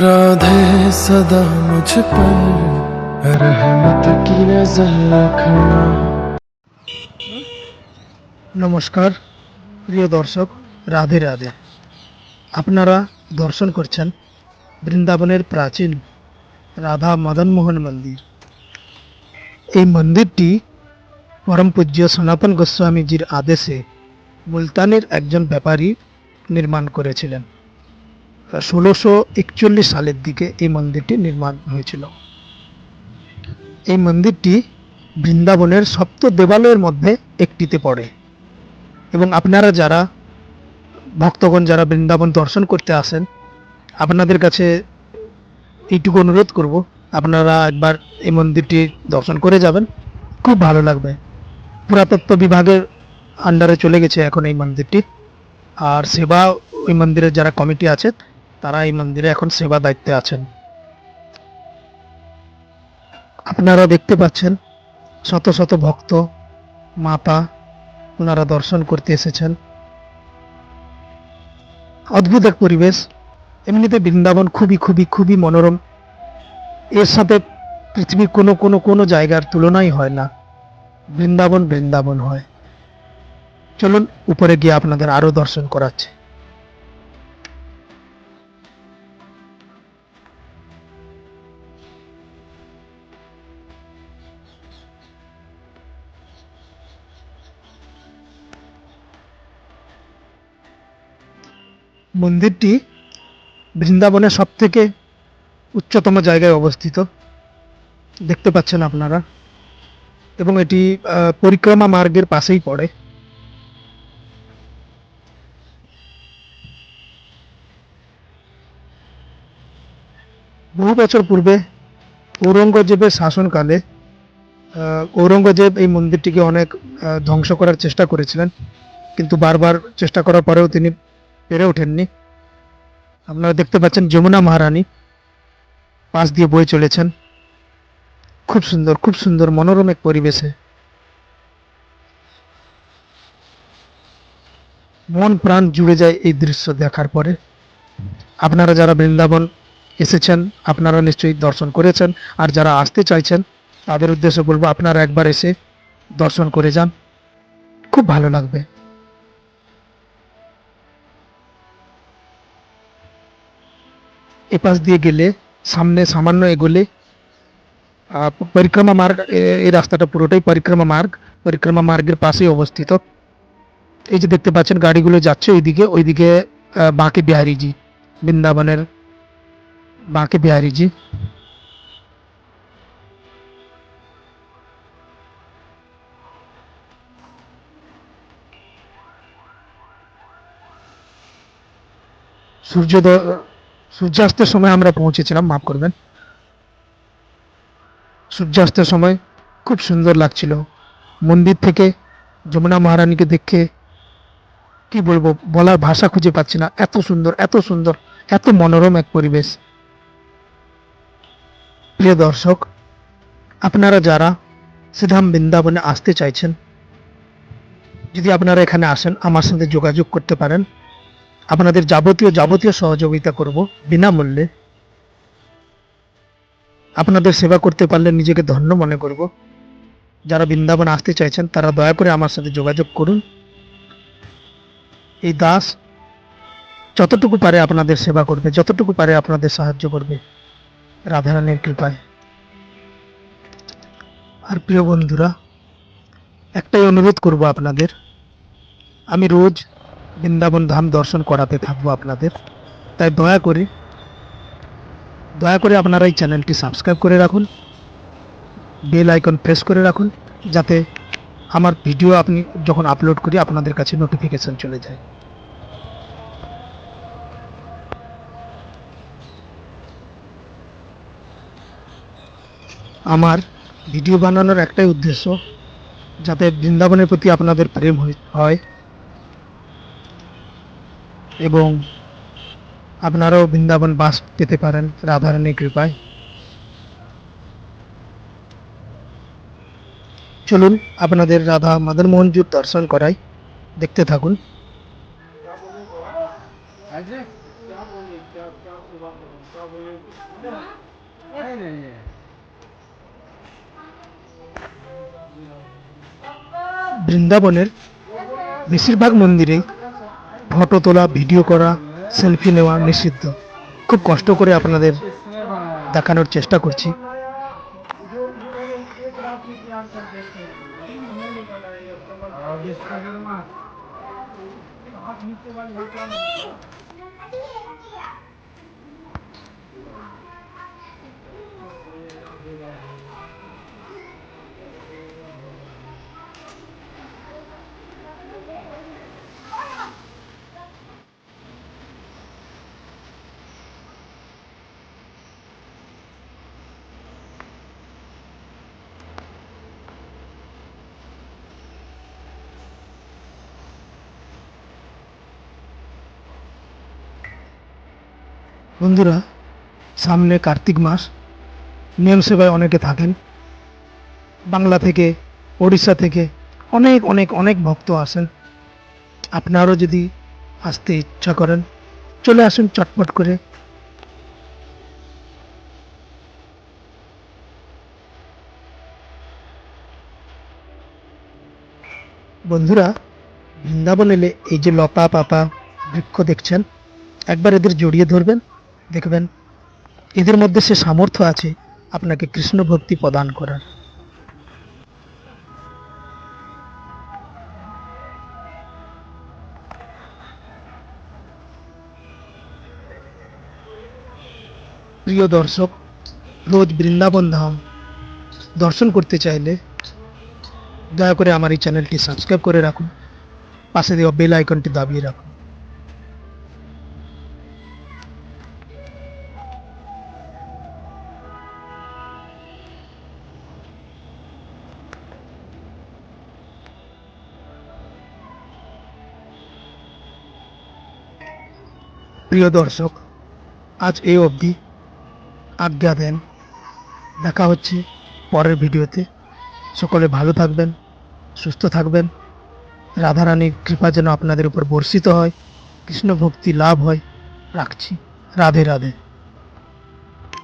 राधे सदा मुझ पर रहमत की नजर रखना নমস্কার প্রিয় দর্শক রাধে রাধে আপনারা দর্শন করছেন বৃন্দাবনের প্রাচীন রাধা মদন মোহন মন্দির এই মন্দিরটি পরম পূজ্য সনাতন গোস্বামীজির আদেশে মুলতানের একজন ব্যাপারী নির্মাণ করেছিলেন ষোলোশো একচল্লিশ সালের দিকে এই মন্দিরটি নির্মাণ হয়েছিল। এই মন্দিরটি বৃন্দাবনের সপ্ত দেবালয়ের মধ্যে একটিতে পড়ে এবং আপনারা যারা ভক্তগণ যারা বৃন্দাবন দর্শন করতে আসেন, আপনাদের কাছে এইটুকু অনুরোধ করব, আপনারা একবার এই মন্দিরটি দর্শন করে যাবেন। খুব ভালো লাগবে। পুরাতত্ত্ব বিভাগের আন্ডারে চলে গেছে এখন এই মন্দিরটি। আর সেবা ওই মন্দিরের যারা কমিটি আছে তারা এই মন্দিরে এখন সেবা দায়িত্বে আছেন। আপনারা দেখতে পাচ্ছেন, শত শত ভক্ত, মাতা, ওনারা দর্শন করতে এসেছেন। অদ্ভুত এক পরিবেশ। এমনিতে বৃন্দাবন খুবই খুবই খুবই মনোরম। এর সাথে পৃথিবীর কোনো কোনো কোনো জায়গার তুলনাই হয় না। বৃন্দাবন বৃন্দাবন হয়। চলুন, উপরে গিয়ে আপনাদের আরও দর্শন করাচ্ছে। মন্দিরটি বৃন্দাবনের সব থেকে উচ্চতম জায়গায় অবস্থিত। দেখতে পাচ্ছেন আপনারা। এবং এটি পরিক্রমা মার্গের পাশেই পড়ে। বহু বছর পূর্বে ঔরঙ্গজেবের শাসনকালে ঔরঙ্গজেব এই মন্দিরটিকে অনেক ধ্বংস করার চেষ্টা করেছিলেন। কিন্তু বারবার চেষ্টা করার পরেও তিনি পেরে ওঠেননি। আপনারা দেখতে পাচ্ছেন যমুনা মহারানী পাশ দিয়ে বয়ে চলেছেন। খুব সুন্দর খুব সুন্দর, মনোরম এক পরিবেশে। মন প্রাণ জুড়ে যায় এই দৃশ্য দেখার পরে। আপনারা যারা বৃন্দাবন এসেছেন, আপনারা নিশ্চয়ই দর্শন করেছেন। আর যারা আসতে চাইছেন, তাদের উদ্দেশ্যে বলব, আপনারা একবার এসে দর্শন করে যান। খুব ভালো লাগবে। এপাশ দিয়ে গেলে, সামনে সামান্য এগোলে পরিক্রমা মার্গ এই রাস্তাটা পুরোটাই পরিক্রমা মার্গ। পরিক্রমা মার্গের পাশেই অবস্থিত। এই যে দেখতে পাচ্ছেন, গাড়িগুলো যাচ্ছে ওইদিকে ওইদিকে বাঁকে বিহারিজি, বৃন্দাবনের বাঁকে বিহারিজি। সূর্যোদয় সূর্যাস্তের সময় আমরা পৌঁছেছিলাম, মাফ করবেন। সূর্যাস্তের সময় খুব সুন্দর লাগছিল। মন্দির থেকে যমুনা মহারানীকে দেখে কি বলব, বলার ভাষা খুঁজে পাচ্ছি না। এত সুন্দর এত সুন্দর, এত মনোরম এক পরিবেশ। প্রিয় দর্শক, আপনারা যারা শ্রীধাম বৃন্দাবনে আসতে চাইছেন, যদি আপনারা এখানে আসেন, আমার সাথে যোগাযোগ করতে পারেন। আপনাদের যাবতীয় যাবতীয় সহযোগিতা করব বিনামূল্যে। আপনাদের সেবা করতে পারলে নিজেকে ধন্য মনে করব। যারা বৃন্দাবন আসতে চাইছেন, তারা দয়া করে আমার সাথে যোগাযোগ করুন। এই দাস যতটুকু পারে আপনাদের সেবা করবে, যতটুকু পারে আপনাদের সাহায্য করবে, রাধারানীর কৃপায়। আর প্রিয় বন্ধুরা, একটাই অনুরোধ করব আপনাদের, আমি রোজ বৃন্দাবন ধাম দর্শন করাতে থাকব আপনাদের। তাই দয়া করে দয়া করে আপনারা এই চ্যানেলটি সাবস্ক্রাইব করে রাখুন, বেল আইকন প্রেস করে রাখুন, যাতে আমার ভিডিও আপনি যখন আপলোড করি আপনাদের কাছে নোটিফিকেশন চলে যায়। আমার ভিডিও বানানোর একটাই উদ্দেশ্য, যাতে বৃন্দাবনের প্রতি আপনাদের প্রেম হয়। এবং আপনারাও বৃন্দাবন বাস পেতে পারেন রাধারানীর কৃপায়। চলুন আপনাদের রাধা মদন মোহনজুর দর্শন করাই। দেখতে থাকুন। বৃন্দাবনের বেশিরভাগ মন্দিরে ফটো তোলা ভিডিও করা সেলফি নেওয়া নিষিদ্ধ। খুব কষ্ট করে আপনাদের দেখানোর চেষ্টা করছি। বন্ধুরা, সামনে কার্তিক মাস। নিয়ম সেবায় অনেকে থাকেন। বাংলা থেকে, ওড়িশা থেকে অনেক অনেক অনেক ভক্ত আসেন। আপনারও যদি আসতে ইচ্ছা করেন, চলে আসুন চটপট করে। বন্ধুরা, বৃন্দাবন এলে এই যে লতা পাতা, বৃক্ষ দেখছেন, একবার এদের জড়িয়ে ধরবেন। দেখবেন, এদের মধ্যে সে সামর্থ্য আছে আপনাকে কৃষ্ণ ভক্তি প্রদান করার। প্রিয় দর্শক, রোজ বৃন্দাবন ধাম দর্শন করতে চাইলে দয়া করে আমার এই চ্যানেলটি সাবস্ক্রাইব করে রাখুন, পাশে দেওয়া বেল আইকনটি দাবিয়ে রাখুন। প্রিয় দর্শক, আজ এই অবধি আজ্ঞা দেন। দেখা হচ্ছে পরের ভিডিওতে। সকলে ভালো থাকবেন, সুস্থ থাকবেন। রাধারানীর কৃপা যেন আপনাদের উপর বর্ষিত হয় কৃষ্ণ ভক্তি লাভ হয়। রাখছি। রাধে রাধে।